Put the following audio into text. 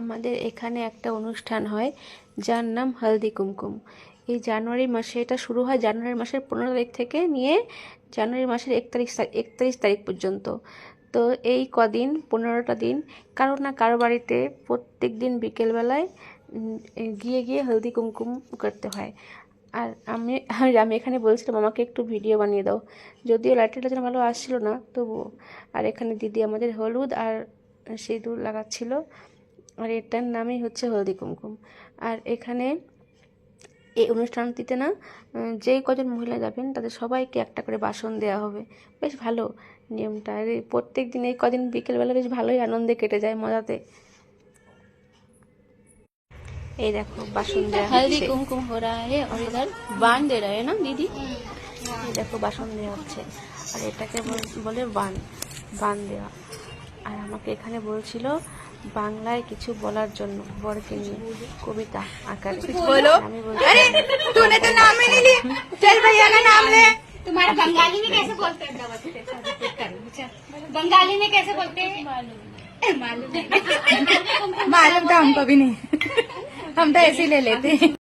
আমাদের এখানে একটা অনুষ্ঠান হয়, যার নাম হলদি কুমকুম। এই জানুয়ারি মাসে, এটা শুরু হয় জানুয়ারি মাসের পনেরো তারিখ থেকে নিয়ে জানুয়ারি মাসের একতারিশ একত্রিশ তারিখ পর্যন্ত। তো এই কদিন, পনেরোটা দিন কারও না কারও বাড়িতে প্রত্যেক দিন বিকেলবেলায় গিয়ে গিয়ে হলদি কুমকুম করতে হয়। আর আমি আমি এখানে বলছিলাম, আমাকে একটু ভিডিও বানিয়ে দাও। যদিও লাইটের যেন ভালো আসছিল না, তবুও। আর এখানে দিদি আমাদের হলুদ আর সিঁদুর লাগাচ্ছিল। আর এটার নামই হচ্ছে হলদি কুমকুম। আর এখানে এই অনুষ্ঠানটিতে না যেই কজন মহিলা যাবেন তাদের সবাইকে একটা করে বাসন দেওয়া হবে। বেশ ভালো নিয়মটা। আর প্রত্যেক দিন এই কদিন বিকেলবেলা বেশ ভালোই আনন্দে কেটে যায় মজাতে। এই দেখো বাসন দেওয়া হলদি কুমকুম হো আর বান দে রা না দিদি? এই দেখো বাসন দেওয়া হচ্ছে। আর এটাকে বলে বান বান দেওয়া। আর আমাকে এখানে বলছিল বাংলায় কিছু বলার জন্য বরকে নিয়ে কবিতা আকারে बोलो আমি বলছি अरे तूने तो नाम ही नहीं ली चल भैया का नाम ले तुम्हारे बंगाली में कैसे बोलते हैं दवा से अच्छा। बंगाली में कैसे बोलते हैं मालूम मालूम था हमको भी नहीं हम तो ऐसे ही ले लेते